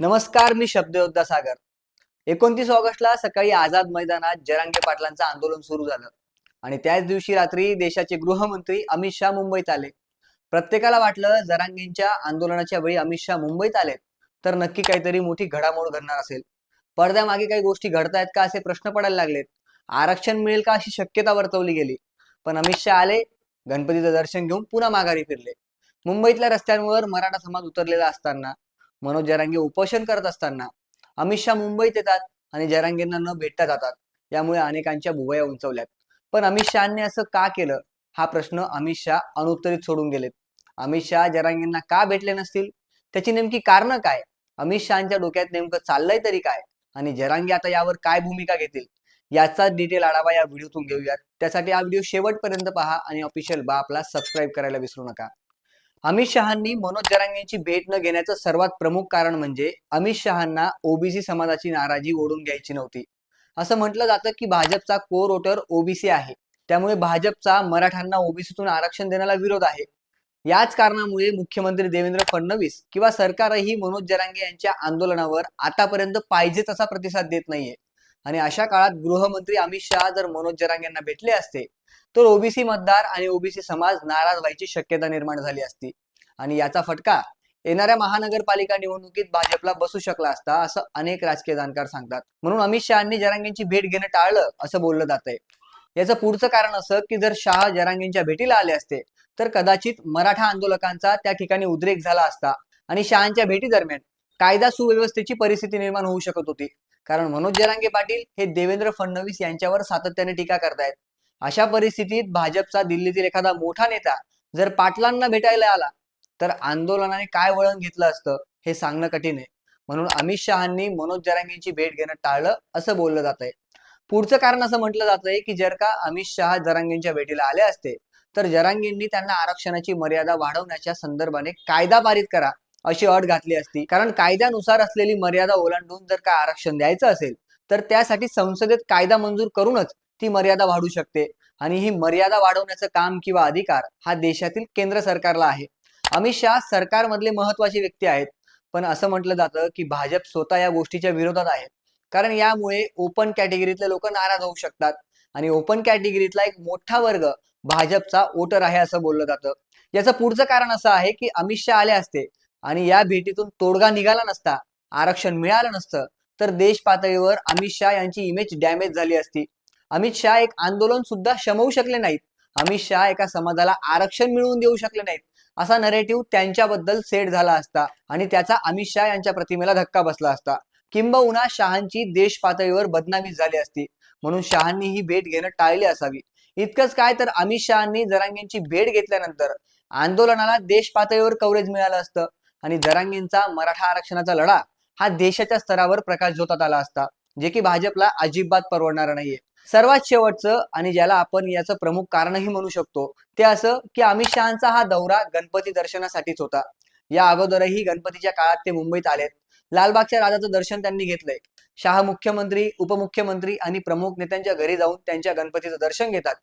नमस्कार मी शब्दयोद्धा सागर. एकोणतीस ऑगस्टला सकाळी आझाद मैदानात जरांगे पाटलांचं आंदोलन सुरू झालं आणि त्याच दिवशी रात्री देशाचे गृहमंत्री अमित शहा मुंबईत आले. प्रत्येकाला वाटलं जरांगेंच्या आंदोलनाच्या वेळी अमित शहा मुंबईत आले तर नक्की काहीतरी मोठी घडामोड घडणार असेल. पडद्यामागे काही गोष्टी घडतायत का असे प्रश्न पडायला लागलेत. आरक्षण मिळेल का अशी शक्यता वर्तवली गेली. पण अमित शहा आले गणपतीचं दर्शन घेऊन पुन्हा माघारी फिरले. मुंबईतल्या रस्त्यांवर मराठा समाज उतरलेला असताना मनोज जरांगे उपोषण करत असताना अमित शहा मुंबईत येतात आणि जरांगेंना न भेटता जातात. यामुळे अनेकांच्या भुवया उंचवल्यात. पण अमित शहानी असं का केलं? हा प्रश्न अमित शहा अनुत्तरित सोडून गेलेत. अमित शहा जरांगेंना का भेटले नसतील? त्याची नेमकी कारणं काय? अमित शहाच्या डोक्यात नेमकं चाललंय तरी काय? आणि जरांगे आता यावर काय भूमिका घेतील? याचा डिटेल आढावा या व्हिडिओतून घेऊयात. त्यासाठी हा व्हिडिओ शेवटपर्यंत पहा आणि ऑफिशियल बापला सबस्क्राईब करायला विसरू नका. अमित शहांनी मनोज जरांगेंची भेट न घेण्याचं सर्वात प्रमुख कारण म्हणजे अमित शहांना ओबीसी समाजाची नाराजी ओढून घ्यायची नव्हती. असं म्हटलं जातं की भाजपचा कोर वोटर ओबीसी आहे. त्यामुळे भाजपचा मराठ्यांना ओबीसीतून आरक्षण देण्याला विरोध आहे. याच कारणामुळे मुख्यमंत्री देवेंद्र फडणवीस किंवा सरकारही मनोज जरांगे यांच्या आंदोलनावर आतापर्यंत पाहिजे तसा प्रतिसाद देत नाहीये. आणि अशा काळात गृहमंत्री अमित शहा जर मनोज जरांगेंना भेटले असते तर ओबीसी मतदार आणि ओबीसी समाज नाराज व्हायची शक्यता निर्माण झाली असती. आणि याचा फटका येणाऱ्या महानगरपालिका निवडणुकीत भाजपला बसू शकला असता असं अनेक राजकीय जाणकार सांगतात. म्हणून अमित शहानी जरांगेंची भेट घेणं टाळलं असं बोललं जात आहे याचं पुढचं कारण असं की जर शहा जरांगेंच्या भेटीला आले असते तर कदाचित मराठा आंदोलकांचा त्या ठिकाणी उद्रेक झाला असता आणि शहांच्या भेटी दरम्यान कायदा सुव्यवस्थेची परिस्थिती निर्माण होऊ शकत होती. कारण मनोज जरांगे पाटील हे देवेंद्र फडणवीस यांच्यावर सातत्याने टीका करतायत. अशा परिस्थितीत भाजपचा दिल्लीतील एखादा मोठा नेता जर पाटलांना भेटायला आला तर आंदोलनाने काय वळण घेतलं असतं हे सांगणं कठीण आहे. म्हणून अमित शहांनी मनोज जरांगींची भेट घेणं टाळलं असं बोललं जात आहे पुढचं कारण असं म्हटलं जात आहे की जर का अमित शहा जरांगींच्या भेटीला आले असते तर जरांगेंनी त्यांना आरक्षणाची मर्यादा वाढवण्याच्या संदर्भाने कायदा पारित करा अशी अट घातली असती. कारण कायद्यानुसार असलेली मर्यादा ओलांडून जर का आरक्षण द्यायचं असेल तर त्यासाठी संसदेत कायदा मंजूर करूनच ती मर्यादा वाढू शकते. आणि ही मर्यादा वाढवण्याचं काम किंवा अधिकार हा देशातील केंद्र सरकारला आहे. अमित शहा सरकारमधले महत्त्वाचे व्यक्ती आहेत. पण असं म्हटलं जातं की भाजप स्वतः या गोष्टीच्या विरोधात आहे कारण यामुळे ओपन कॅटेगरीतले लोक नाराज होऊ शकतात. आणि ओपन कॅटेगरीतला एक मोठा वर्ग भाजपचा वोटर आहे असं बोललं जातं. याचं पुढचं कारण असं आहे की अमित शहा आले असते आणि या भेटीतून तोडगा निघाला नसता आरक्षण मिळालं नसतं तर देश पातळीवर अमित शहा यांची इमेज डॅमेज झाली असती. अमित शहा एक आंदोलन सुद्धा शमवू शकले नाहीत. अमित शहा एका समाजाला आरक्षण मिळवून देऊ शकले नाहीत. असा नरेटिव्ह त्यांच्याबद्दल सेट झाला असता आणि त्याचा अमित शहा यांच्या प्रतिमेला धक्का बसला असता. किंबहुना शहांची देश पातळीवर बदनामी झाली असती. म्हणून शहांनी ही भेट घेणं टाळली असावी. इतकंच काय तर अमित शहांनी जरांगेंची भेट घेतल्यानंतर आंदोलनाला देश पातळीवर कव्हरेज मिळालं असतं. आणि जरांगेंचा मराठा आरक्षणाचा लढा हा देशाच्या स्तरावर प्रकाश झोतात आला असता. जे की भाजपला अजिबात परवडणार नाहीये. सर्वात शेवटचं आणि ज्याला आपण याचं प्रमुख कारणही म्हणू शकतो ते असं की अमित शहाचा हा दौरा गणपती दर्शनासाठीच होता. या अगोदरही गणपतीच्या काळात ते मुंबईत आलेत. लालबागच्या राजाचं दर्शन त्यांनी घेतलंय. शहा मुख्यमंत्री उपमुख्यमंत्री आणि प्रमुख नेत्यांच्या घरी जाऊन त्यांच्या गणपतीचं दर्शन घेतात.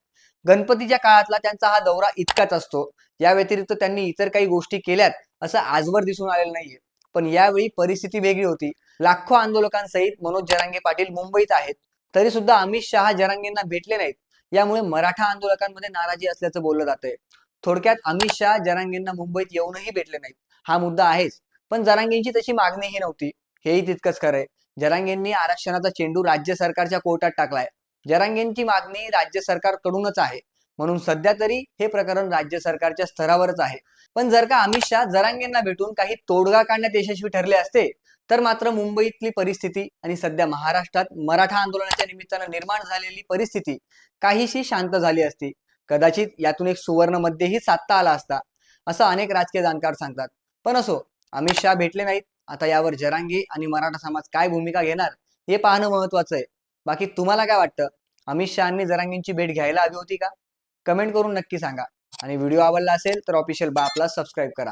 गणपतीच्या काळातला त्यांचा हा दौरा इतकाच असतो. या व्यतिरिक्त त्यांनी इतर काही गोष्टी केल्यात असं आजवर दिसून आलेलं नाहीये. पण यावेळी परिस्थिती वेगळी होती. लाखो आंदोलकांसहित मनोज जरांगे पाटील मुंबईत आहेत. तरी सुद्धा अमित शहा जरांगेंना भेटले नाहीत. यामुळे मराठा आंदोलकांमध्ये नाराजी असल्याचं बोललं जातंय. थोडक्यात अमित शहा जरांगेंना मुंबईत येऊनही भेटले नाहीत. हा मुद्दा आहेच. पण जरांगेंची तशी मागणीही नव्हती. हेही तितकंच खरंय. जरांगेंनी आरक्षणाचा चेंडू राज्य सरकारच्या कोर्टात टाकलाय. जरांगेंची मागणी राज्य सरकारकडूनच आहे. म्हणून सध्या तरी हे प्रकरण राज्य सरकारच्या स्तरावरच आहे. पण जर का अमित शहा जरांगेंना भेटून काही तोडगा काढण्यात यशस्वी ठरले असते तर मात्र मुंबईतली परिस्थिती आणि सध्या महाराष्ट्रात मराठा आंदोलनाच्या निमित्तानं निर्माण झालेली परिस्थिती काहीशी शांत झाली असती. कदाचित यातून एक सुवर्ण मध्येही साधता आला असता असं अनेक राजकीय जाणकार सांगतात. पण असो अमित शहा भेटले नाहीत आता यावर जरांगे आणि मराठा समाज काय भूमिका घेणार हे पाहणं महत्वाचं आहे. बाकी तुम्हाला काय वाटतं? अमित शहानी जरांगेंची भेट घ्यायला हवी होती का? कमेंट करून नक्की सांगा. आणि व्हिडिओ आवडला असेल तर ऑफिशियल बापला सबस्क्राईब करा.